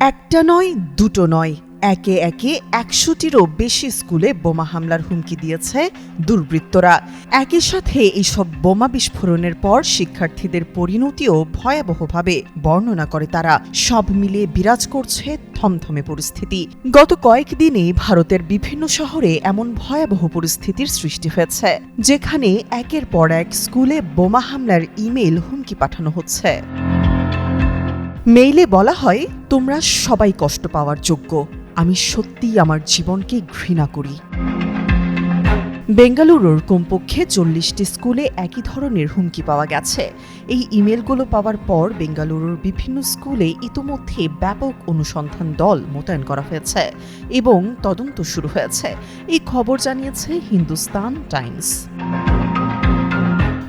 একটা নয়, দুটো নয়। একে একে একশোটিরও বেশি স্কুলে বোমা হামলার হুমকি দিয়েছে দুর্বৃত্তরা। একই সাথে এইসব বোমা বিস্ফোরণের পর শিক্ষার্থীদের পরিণতিও ভয়াবহভাবে বর্ণনা করে তারা। সব মিলিয়ে বিরাজ করছে থমথমে পরিস্থিতি। গত কয়েকদিনে ভারতের বিভিন্ন শহরে এমন ভয়াবহ পরিস্থিতির সৃষ্টি হয়েছে, যেখানে একের পর এক স্কুলে বোমা হামলার ইমেল হুমকি পাঠানো হচ্ছে। মেইলে বলা হয়, তোমরা সবাই কষ্ট পাওয়ার যোগ্য। আমি সত্যিই আমার জীবনকে ঘৃণা করি। বেঙ্গালুরুর কমপক্ষে চল্লিশটি স্কুলে একই ধরনের হুমকি পাওয়া গেছে। এই ইমেলগুলো পাওয়ার পর বেঙ্গালুরুর বিভিন্ন স্কুলে ইতোমধ্যে ব্যাপক অনুসন্ধান দল মোতায়েন করা হয়েছে এবং তদন্ত শুরু হয়েছে। এই খবর জানিয়েছে হিন্দুস্তান টাইমস।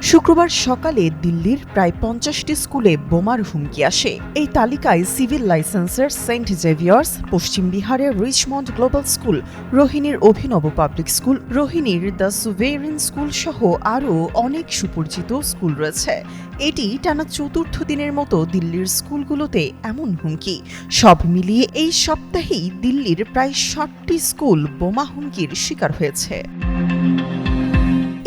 শুক্রবার সকালে দিল্লির প্রায় পঞ্চাশটি স্কুলে বোমার হুমকি আসে। এই তালিকায় সিভিল লাইসেন্সের সেন্ট জেভিয়ার্স, পশ্চিম বিহারের রিচমন্ড গ্লোবাল স্কুল, রোহিণীর অভিনব পাবলিক স্কুল, রোহিণীর দ্য সুভেরিন স্কুল সহ আরও অনেক সুপরিচিত স্কুল রয়েছে। এটি টানা চতুর্থ দিনের মতো দিল্লির স্কুলগুলোতে এমন হুমকি। সব মিলিয়ে এই সপ্তাহেই দিল্লির প্রায় ষাটটি স্কুল বোমা হুমকির শিকার হয়েছে।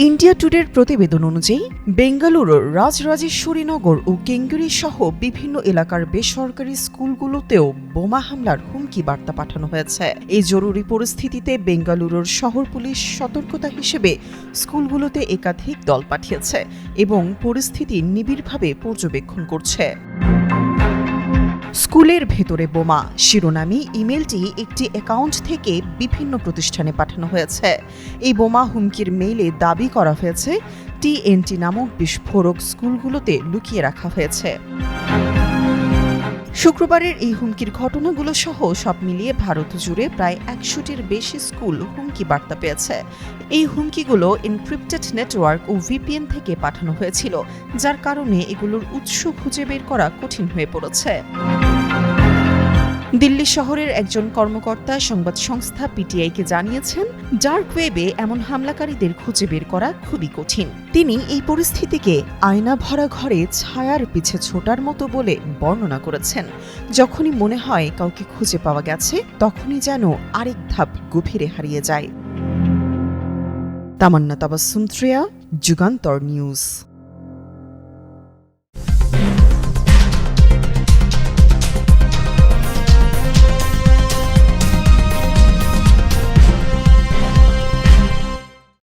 ইন্ডিয়া টুডের প্রতিবেদন অনুযায়ী বেঙ্গালুরুর রাজরাজেশ্বরীনগর ও কেঙ্গুরি সহ বিভিন্ন এলাকার বেসরকারি স্কুলগুলোতেও বোমা হামলার হুমকি বার্তা পাঠানো হয়েছে। এই জরুরি পরিস্থিতিতে বেঙ্গালুরুর শহর পুলিশ সতর্কতা হিসেবে স্কুলগুলোতে একাধিক দল পাঠিয়েছে এবং পরিস্থিতি নিবিড়ভাবে পর্যবেক্ষণ করছে। স্কুলের ভেতরে বোমা। শিরোনামী ইমেলটি একটি অ্যাকাউন্ট থেকে বিভিন্ন প্রতিষ্ঠানে পাঠানো হয়েছে। এই বোমা হুমকির মেইলে দাবি করা হয়েছে, টিএনটি নামক বিস্ফোরক স্কুলগুলোতে লুকিয়ে রাখা হয়েছে। শুক্রবারের এই হুমকির ঘটনাগুলো সহ সব মিলিয়ে ভারত জুড়ে প্রায় একশোটির বেশি স্কুল হুমকি বার্তা পেয়েছে। এই হুমকিগুলো এনক্রিপ্টেড নেটওয়ার্ক ও ভিপিএন থেকে পাঠানো হয়েছিল, যার কারণে এগুলোর উৎস খুঁজে বের করা কঠিন হয়ে পড়েছে। দিল্লি শহরের একজন কর্মকর্তা সংবাদ সংস্থা পিটিআইকে জানিয়েছেন, ডার্ক ওয়েবে এমন হামলাকারীদের খুঁজে বের করা খুবই কঠিন। তিনি এই পরিস্থিতিকে আয়না ভরা ঘরে ছায়ার পিছে ছোটার মতো বলে বর্ণনা করেছেন। যখনই মনে হয় কাউকে খুঁজে পাওয়া গেছে, তখনই যেন আরেক ধাপ গভীরে হারিয়ে যায়। তামান্না তাবাসুম ত্রেয়া, যুগান্তর নিউজ।